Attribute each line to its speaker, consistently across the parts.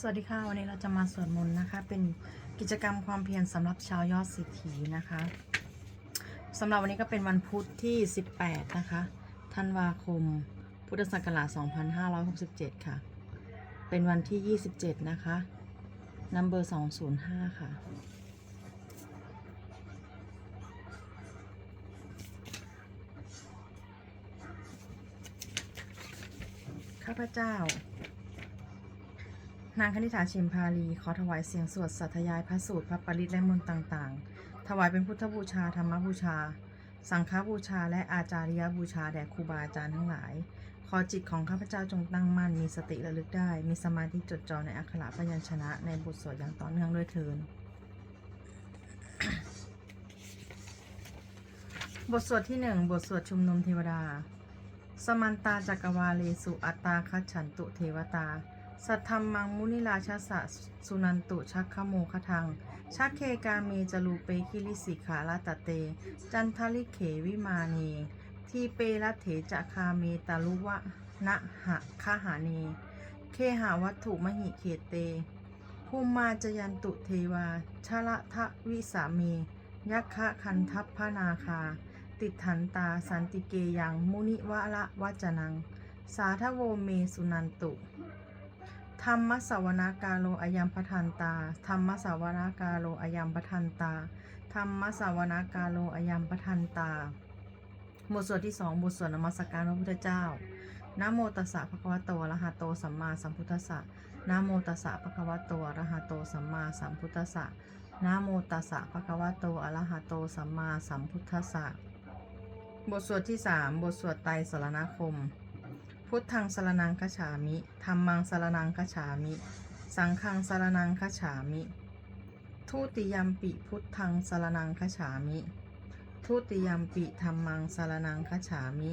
Speaker 1: สวัสดีค่ะ วันนี้เราจะมาสวดมนต์นะคะ เป็นกิจกรรมความเพียรสำหรับชาวยอดสิทธีนะคะสำหรับวันนี้ก็เป็นวันพุธที่ 18 นะคะธันวาคม พุทธศักราช 2567 ค่ะ เป็นวันที่ 27 นะคะนัมเบอร์ 205 ค่ะข้าพเจ้า นางคณิษฐาชิมพาลีขอถวายเสียงสวดสัทยายพระสูตรพระปริตและมนต์ต่างๆ ถวายเป็นพุทธบูชาธรรมบูชา สังฆบูชาและอาจาริยบูชาแด่ครูบาอาจารย์ทั้งหลาย ขอจิตของข้าพเจ้าจงตั้งมั่นมีสติระลึกได้ มีสมาธิจดจ่อในอักขระพยัญชนะในบทสวดอย่างต่อเนื่องด้วยเทินบทสวดที่หนึ่งบทสวดชุมนุมเทวดา สมันตาจักรวาเลสุอัตตาคัจฉันตุเทวตา สัทธรรมังมุนิราชสะสุนันตุชักขโมคทัง ชักเคกาเมจลูเปคิริสิขาลาตะเต จันทลิเขวิมาเนทีเปรัเถจะคาเมตาลุวะนะหะคาหาเนเคหาวัตถุมหิเขเตภูมิมาจยันตุเทวาชะละทะวิสาเมยักคะคันทัพพนาคา ติดถันตาสันติเกยังมุนิวะละวัจนัง สาทโวเมสุนันตุ ธรรมสาวนากาโลอายัมปทันตา ธรรมสาวนากาโลอายัมปทันตา ธรรมสาวนากาโลอายัมปทันตา บทสวดที่สองบทสวดนมัสการพระพุทธเจ้านะโมตัสสะภะคะวะโตอะระหะโตสัมมาสัมพุทธัสสะนะโมตัสสะภะคะวะโตอะระหะโตสัมมาสัมพุทธัสสะนะโมตัสสะภะคะวะโตอะระหะโตสัมมาสัมพุทธัสสะ บทสวดที่สามบทสวดไตรสรณคม พุทธังสารนังคฉามิธรรมังสารนังคฉามิ สังฆังสารนังคฉามิ ทุติยมปิพุทธังสารนังคฉามิ ทุติยมปิธรรมังสารนังคฉามิ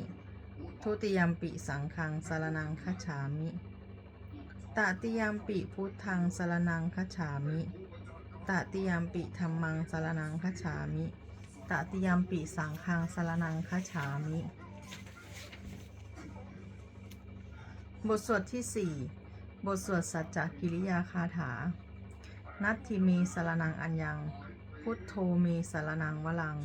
Speaker 1: ทุติยมปิสังฆังสารนังคฉามิตติยมปิพุทธังสารนังคฉามิตติยมปิธรรมังสารนังคฉามิตติยมปิสังฆังสารนังคฉามิ บทสวดที่ 4 บทสวดสัจจกิริยาคาถา นัตถิเมสรนังอัญญัง พุทโธเมสรนังวลัง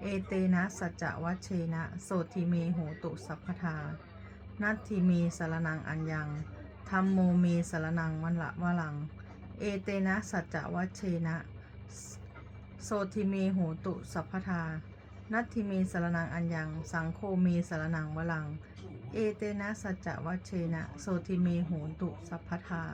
Speaker 1: เอเตนะสัจจวัชเชนะ โสทิเมโหตุสัพพทา นัตถิเมสรนังอัญญังธรรมโมเมสรนังวันละวลัง เอเตนะสัจจวัชเชนะ โสทิเมโหตุสัพพทา นัตถิเมสารนังอัญญัง สังโฆเมสารนังวลัง เอเตนะสัจจวัชเชนะ โสทิเมโหตุสัพพทา